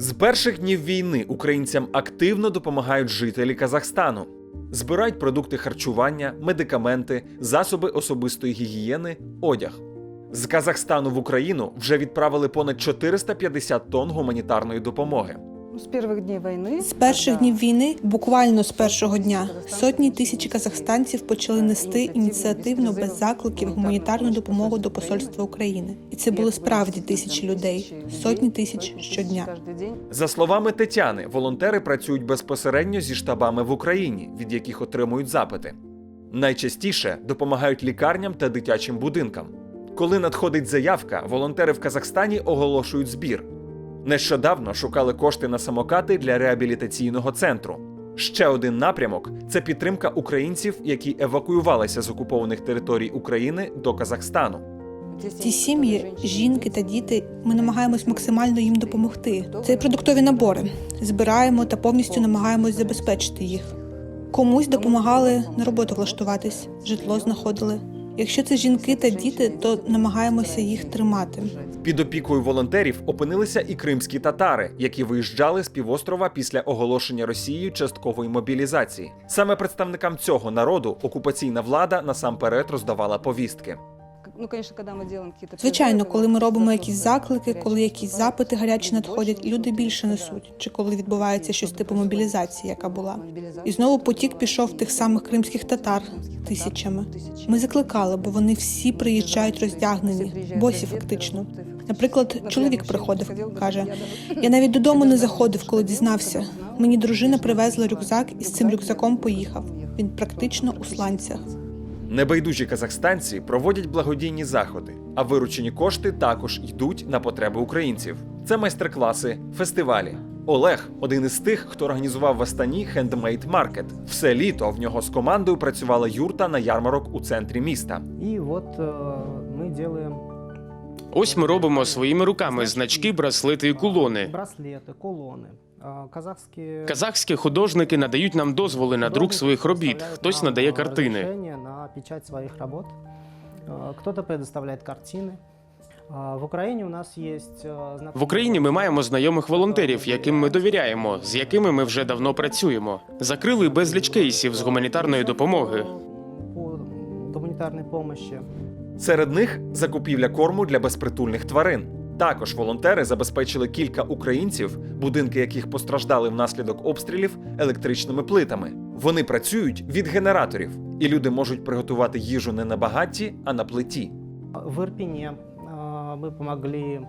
З перших днів війни українцям активно допомагають жителі Казахстану. Збирають продукти харчування, медикаменти, засоби особистої гігієни, одяг. З Казахстану в Україну вже відправили понад 450 тонн гуманітарної допомоги. З перших днів війни З перших днів війни, буквально з першого дня, сотні тисяч казахстанців почали нести ініціативно без закликів гуманітарну допомогу до посольства України. І це були справді тисячі людей, сотні тисяч щодня. За словами Тетяни, волонтери працюють безпосередньо зі штабами в Україні, від яких отримують запити. Найчастіше допомагають лікарням та дитячим будинкам. Коли надходить заявка, волонтери в Казахстані оголошують збір. Нещодавно шукали кошти на самокати для реабілітаційного центру. Ще один напрямок це підтримка українців, які евакуювалися з окупованих територій України до Казахстану. Ці сім'ї, жінки та діти, ми намагаємось максимально їм допомогти. Це продуктові набори. Збираємо та повністю намагаємось забезпечити їх. Комусь допомагали на роботу влаштуватись, житло знаходили. Якщо це жінки та діти, то намагаємося їх тримати. Під опікою волонтерів опинилися і кримські татари, які виїжджали з півострова після оголошення Росією часткової мобілізації. Саме представникам цього народу окупаційна влада насамперед роздавала повістки. Ну, конечно, коли ми робимо якісь Звичайно, коли ми робимо якісь заклики, коли якісь запити гарячі надходять, люди більше несуть, чи коли відбувається щось типу мобілізації, яка була. І знову потік пішов тих самих кримських татар тисячами. Ми закликали, бо вони всі приїжджають роздягнені, босі фактично. Наприклад, чоловік приходив, каже: я навіть додому не заходив, коли дізнався. Мені дружина привезла рюкзак і з цим рюкзаком поїхав. Він практично у сланцях. Небайдужі казахстанці проводять благодійні заходи, а виручені кошти також йдуть на потреби українців. Це майстер-класи, фестивалі. Олег один із тих, хто організував в Астані хендмейд маркет. Все літо в нього з командою працювала юрта на ярмарок у центрі міста. І от ми мы делаем Ось ми робимо своїми руками значки, браслети і кулони. браслеты, кулоны. А, Казахские Казахські художники надають нам дозволи на друк своїх робіт. предоставляют Хтось нам, надає а, картини. разрешение на печать своих работ. А, Кто-то предоставляет картины. А, В Украине у нас есть а, знакомые- В Україні ми маємо знайомих волонтерів, яким ми довіряємо, з якими ми вже давно працюємо. Закрили безліч кейсів з гуманітарної допомоги. по гуманитарной помощи. Серед них закупівля корму для безпритульних тварин. Також волонтери забезпечили кілька українців, будинки яких постраждали внаслідок обстрілів електричними плитами. Вони працюють від генераторів, і люди можуть приготувати їжу не на багатті, а на плиті. В Ирпене а, мы помогли м,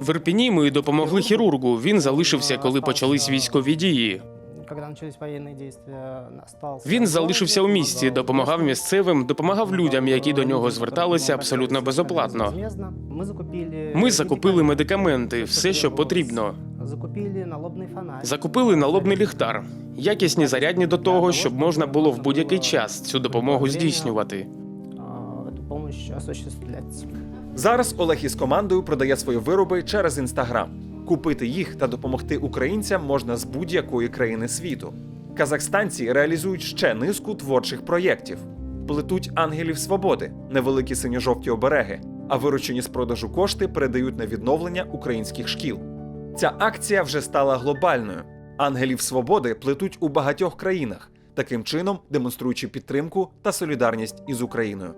В Ірпіні ми допомогли хірургу. Він залишився, коли почались військові дії. Когда начались военные действия, остался. Він в залишився у городе, місті, помогал допомагав местным, місцевим, допомагав людям, які до нього людям, зверталися которые абсолютно обращались безоплатно. безвозмездно. Ми закупили Ми закупили медикаменти, все, що потрібно. Закупили налобний фонарь. Закупили налобний ліхтар, якісні зарядні до того, щоб можна було в будь-який час цю допомогу здійснювати. а, Эту помощь осуществлять. Зараз Олег із командою продає свої вироби через інстаграм. Купити їх та допомогти українцям можна з будь-якої країни світу. Казахстанці реалізують ще низку творчих проєктів: плетуть ангелів свободи, невеликі синьо-жовті обереги, а виручені з продажу кошти передають на відновлення українських шкіл. Ця акція вже стала глобальною. Ангелів свободи плетуть у багатьох країнах, таким чином демонструючи підтримку та солідарність із Україною.